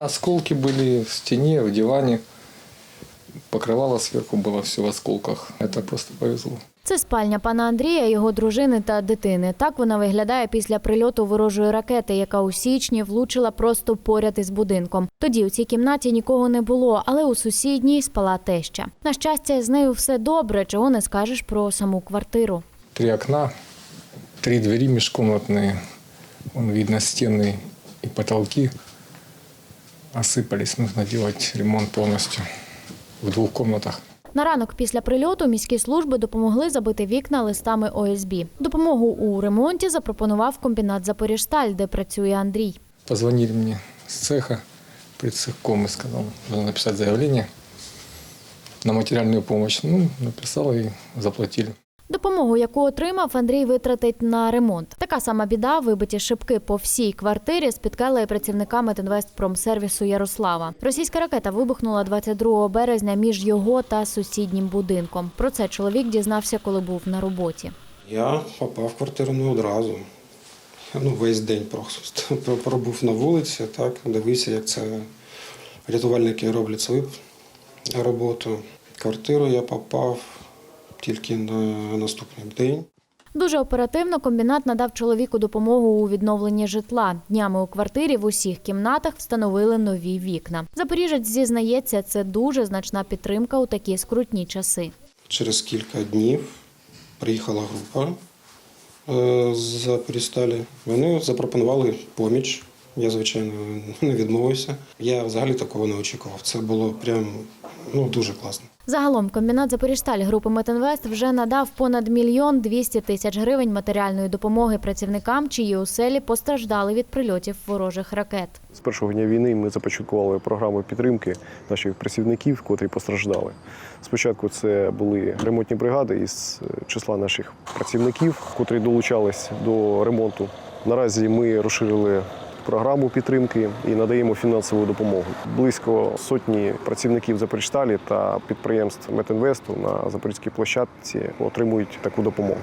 Осколки были в стене, в диване. Покрывало сверху было все в осколках. Это просто повезло. Це спальня пана Андрія, його дружини та дитини. Так вона виглядає після прильоту ворожої ракети, яка у січні влучила просто поряд із будинком. Тоді у цій кімнаті нікого не було, але у сусідній спала теща. На щастя, з нею все добре, чого не скажеш про саму квартиру. Три окна, три двери межкомнатные. Вон видно стены и потолки осыпались. Нужно делать ремонт полностью в двух комнатах. На ранок після прильоту міські служби допомогли забити вікна листами ОСБ. Допомогу у ремонті запропонував комбінат Запоріжсталь, де працює Андрій. Позвонили мне с цеха, предцехком и сказал, нужно написать заявление на материальную помощь. Ну, написал и заплатили. Допомогу, яку отримав, Андрій витратить на ремонт. Така сама біда, вибиті шибки по всій квартирі, спіткала і працівника Метинвестпромсервісу Ярослава. Російська ракета вибухнула 22 березня між його та сусіднім будинком. Про це чоловік дізнався, коли був на роботі. Я попав в квартиру не одразу. Ну, весь день просто пробув на вулиці, так, дивився, як це рятувальники роблять свою роботу. Квартиру я попав тільки на наступний день. Дуже оперативно комбінат надав чоловіку допомогу у відновленні житла. Днями у квартирі в усіх кімнатах встановили нові вікна. Запоріжець зізнається, це дуже значна підтримка у такі скрутні часи. Через кілька днів приїхала група е, з Запорісталі. Вони запропонували поміч. Я, звичайно, не відмовився. Я взагалі такого не очікував. Це було прям ну, дуже класно. Загалом комбінат Запоріжсталь групи Метинвест вже надав понад мільйон двісті тисяч гривень матеріальної допомоги працівникам, чиї оселі постраждали від прильотів ворожих ракет. З першого дня війни ми започаткували програму підтримки наших працівників, котрі постраждали. Спочатку це були ремонтні бригади із е, числа наших працівників, котрі долучались до ремонту. Наразі ми розширили програму підтримки і надаємо фінансову допомогу. Близько сотні працівників Запоріжсталі та підприємств Метинвесту на Запорізькій площадці отримують таку допомогу.